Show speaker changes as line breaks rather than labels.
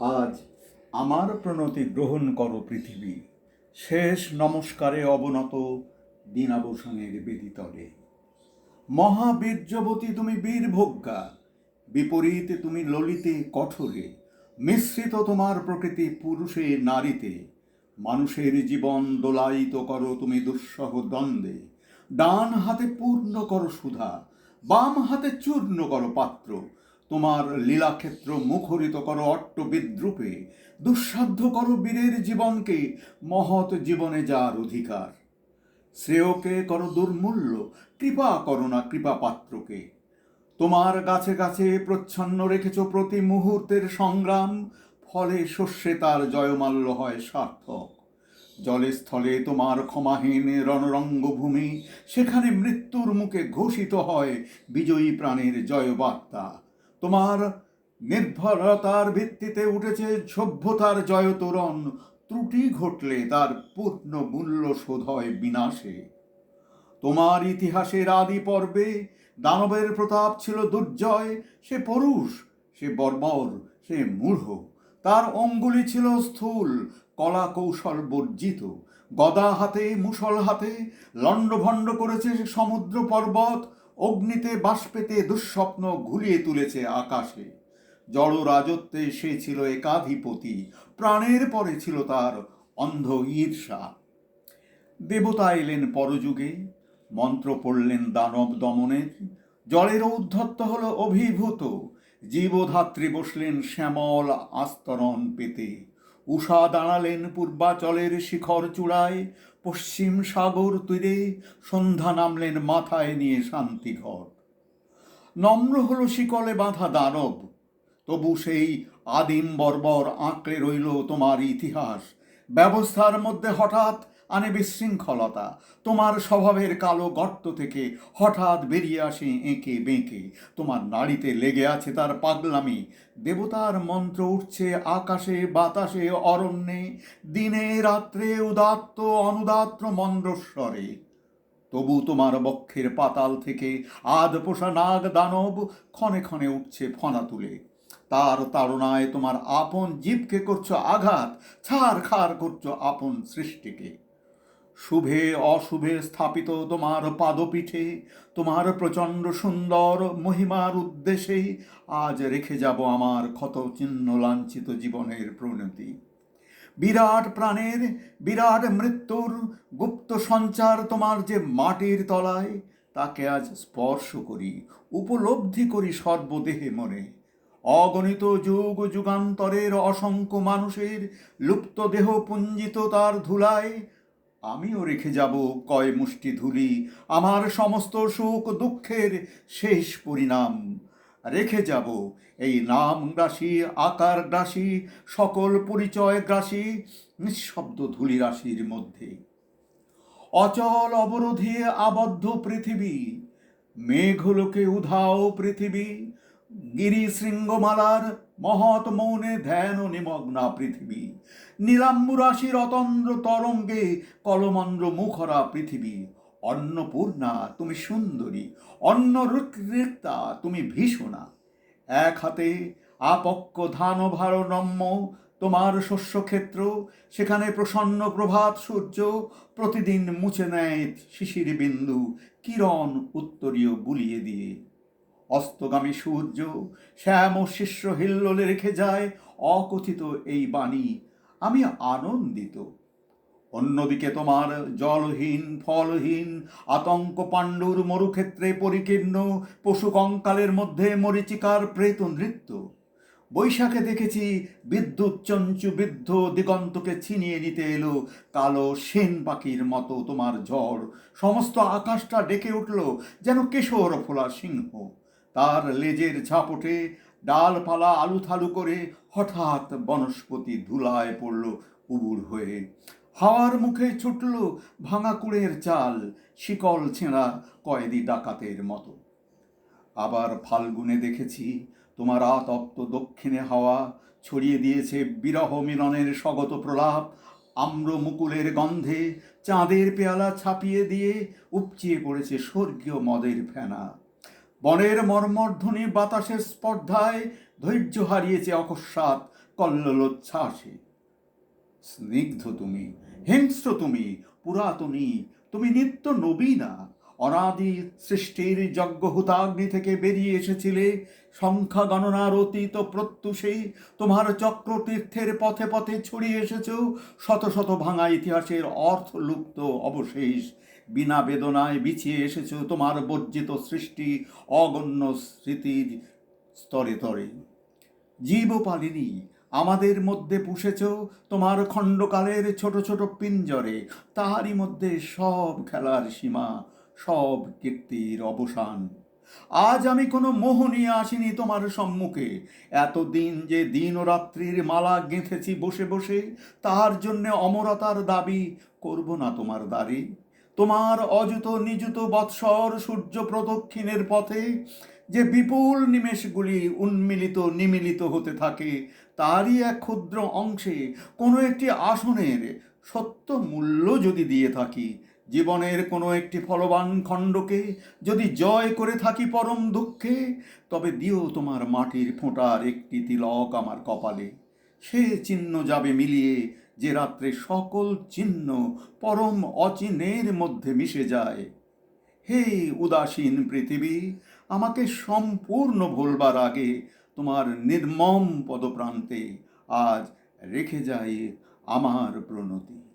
আজ আমার প্রণতি গ্রহণ করো পৃথিবী। শেষ নমস্কারে অবনত দিনাবসানের বেদিতলে। মহাবীর্যবতী তুমি বীরভোগ্যা, বিপরীতে তুমি ললিতে কঠোরে, মিশ্রিত তোমার প্রকৃতি পুরুষে নারীতে। মানুষের জীবন দোলায়িত করো তুমি দুঃসহ দ্বন্দ্বে, ডান হাতে পূর্ণ করো সুধা, বাম হাতে চূর্ণ করো পাত্র তোমার লীলাক্ষেত্র মুখরিত করো অট্ট বিদ্রুপে, দুঃসাধ্য করো বীরের জীবনকে, মহৎ জীবনে যার অধিকার। শ্রেয়কে করো দুর্মূল্য, কৃপা করো না কৃপা পাত্রকে তোমার গাছে গাছে প্রচ্ছন্ন রেখেছ প্রতি মুহূর্তের সংগ্রাম, ফলে শস্যে তার জয়মাল্য হয় সার্থক। জলে স্থলে তোমার ক্ষমাহীন রণরঙ্গভূমি, সেখানে মৃত্যুর মুখে ঘোষিত হয় বিজয়ী প্রাণের জয়বার্তা। তোমার নির্ভরতার ভিত্তিতে উঠেছে সভ্যতার জয়তোরণ। ত্রুটি ঘটলে তার পূর্ণ মূল্য শোধ হয় বিনাশে। তোমার ইতিহাসের আদি পর্বে দানবের প্রতাপ ছিল দুর্জয়, সে পরুষ, সে বর্বর, সে মূঢ়। তার অঙ্গুলি ছিল স্থূল কলা কৌশল বর্জিত। গদা হাতে মুসল হাতে লণ্ডভণ্ড করেছে সমুদ্র পর্বত অগ্নিতে বাষ্পেতে দুঃস্বপ্ন ঘুরিয়ে তুলেছে আকাশে। জড় রাজত্বে সে ছিল একাধিপতি, প্রাণের পরে ছিল তার অন্ধ ঈর্ষা। দেবতা এলেন পরযুগে, মন্ত্র পড়লেন দানব দমনের, জলের উদ্ধত্ত হল অভিভূত, জীবধাত্রী বসলেন শ্যামল আস্তরণ পেতে। উষা দাঁড়ালেন পূর্বাচলের শিখর চূড়ায় পশ্চিম সাগর তীরে সন্ধ্যা নামলেন মাথায় নিয়ে শান্তি শান্তিঘর। নম্র হলো শিকলে বাঁধা দানব তবু সেই আদিম বর্বর আঁকড়ে রইল তোমার ইতিহাস। ব্যবস্থার মধ্যে হঠাৎ আনে বিশৃঙ্খলতা তোমার স্বভাবের কালো গর্ত থেকে হঠাৎ বেরিয়ে আসে এঁকে বেঁকে। তোমার নাড়িতে লেগে আছে তার পাগলামি। দেবতার মন্ত্র উঠছে আকাশে, বাতাসে, অরণ্যে। দিনে, রাত্রে, উদাত্ত, অনুদাত্ত, মন্দ্রস্বরে। তবু তোমার বক্ষের পাতাল থেকে আধ পোষা নাগ দানব ক্ষণে ক্ষণে উঠছে ফনা তুলে। তার তাড়নায় তোমার আপন জীবকে করছ আঘাত ছাড় খাড় করছ আপন সৃষ্টিকে। শুভে অশুভে স্থাপিত তোমার পাদপীঠে, তোমার প্রচণ্ড সুন্দর মহিমার উদ্দেশ্যে আজ রেখে যাব আমার ক্ষত চিহ্ন লাঞ্ছিত জীবনের প্রণতি। বিরাট প্রাণের, বিরাট মৃত্যুর গুপ্ত সঞ্চার তোমার যে মাটির তলায়, তাকে আজ স্পর্শ করি, উপলব্ধি করি সর্বদেহে মনে। অগণিত যুগ যুগান্তরের অসংখ্য মানুষের লুপ্ত দেহ পুঞ্জিত তার ধুলায় আমিও রেখে যাব কয় মুষ্টি ধুলি, আমার সমস্ত সুখ দুঃখের শেষ পরিণাম। রেখে যাব এই নাম গ্রাসী আকার গ্রাসী সকল পরিচয় গ্রাসী নিঃশব্দ ধুলি রাশির মধ্যে। অচল অবরোধে আবদ্ধ পৃথিবী, মেঘলোকে উধাও পৃথিবী গিরি শৃঙ্গমালার মহৎ মৌনে ধ্যান ও নিমগ্না পৃথিবী। নীলাম্বুরাশির রতন্দ্র তরঙ্গে কলমন্দ্র মুখরা পৃথিবী। অন্নপূর্ণা, তুমি সুন্দরী। অন্ন রিক্তা তুমি ভীষণা। এক হাতে আপক্ক ধান ভারনম্য তোমার শস্যক্ষেত্র, সেখানে প্রসন্ন প্রভাত সূর্য প্রতিদিন মুছে নেয় শিশির বিন্দু, কিরণ উত্তরীয় বুলিয়ে দিয়ে। অস্তগামী সূর্য শ্যাম ও শিষ্য হিল্লোলে রেখে যায় অকথিত এই বাণী। আমি আনন্দিত। অন্যদিকে তোমার জলহীন, ফলহীন আতঙ্ক পাণ্ডুর মরুক্ষেত্রে পরিকীর্ণ পশু কঙ্কালের মধ্যে মরিচিকার প্রেত নৃত্য। বৈশাখে দেখেছি বিদ্যুৎ চঞ্চু বৃদ্ধ দিগন্তকে ছিনিয়ে নিতে এলো কালো সেন পাখির মতো তোমার ঝড়। সমস্ত আকাশটা ডেকে উঠল যেন কেশর ফোলা সিংহ। তার লেজের ঝাপটে ডালপালা আলুথালু করে হঠাৎ বনস্পতি ধুলায় পড়ল উবুর হয়ে। হাওয়ার মুখে ছুটল ভাঙা কুড়ের চাল, শিকল ছেঁড়া কয়েদি ডাকাতের মতো। আবার ফাল্গুনে দেখেছি তোমার আতপ্ত দক্ষিণে হাওয়া ছড়িয়ে দিয়েছে বিরহ মিলনের স্বগত প্রলাপ, আম্র মুকুলের গন্ধে চাঁদের পেয়ালা ছাপিয়ে দিয়ে উপচিয়ে পড়েছে স্বর্গীয় মদের ফেনা। বনের মর্মর্ধনে বাতাসের স্পর্ধায় ধৈর্য হারিয়েছে অকস্মাৎ কল্লোচ্ছ্বাসে স্নিগ্ধ তুমি, হিংস্র তুমি, পুরাতনী, তুমি নিত্য নবীনা অনাদি সৃষ্টির যজ্ঞ হুতাগ্নি থেকে বেরিয়ে এসেছিলে সংখ্যা গণনার অতীত প্রত্যুষে। তোমার চক্রতীর্থের পথে পথে ছড়িয়ে এসেছ। শত শত ভাঙা ইতিহাসের অর্থলুপ্ত অবশেষ। বিনা বেদনায় বিছিয়ে এসেছ তোমার বর্জিত সৃষ্টি অগণ্য স্মৃতির স্তরে তরে। জীব জীবপালিনী আমাদের মধ্যে পুষেছ তোমার খণ্ডকালের ছোট ছোট পিঞ্জরে। তাহারই মধ্যে সব খেলার সীমা সব কীর্তির অবসান। আজ আমি কোনো মোহ নিয়ে আসিনি তোমার সম্মুখে। এতদিন যে দিন ও রাত্রির মালা গেঁথেছি বসে বসে, তার জন্য অমরতার দাবি করব না তোমার দাড়ি। তোমার অযুত নিযুত বৎসর সূর্য প্রদক্ষিণের পথে যে বিপুল নিমেষগুলি উন্মিলিত নিমিলিত হতে থাকে, তারই এক ক্ষুদ্র অংশে কোনো একটি আসনের সত্য মূল্য যদি দিয়ে থাকি জীবনের কোনো একটি ফলবান খণ্ডকে যদি জয় করে থাকি পরম দুঃখে, তবে দিও তোমার মাটির ফোঁটার একটি তিলক আমার কপালে। সে চিহ্ন যাবে মিলিয়ে যে রাত্রে সকল চিহ্ন পরম অচিনের মধ্যে মিশে যায়। হে উদাসীন পৃথিবী, আমাকে সম্পূর্ণ ভুলবার আগে তোমার নির্মম পদপ্রান্তে আজ রেখে যাই আমার প্রণতি।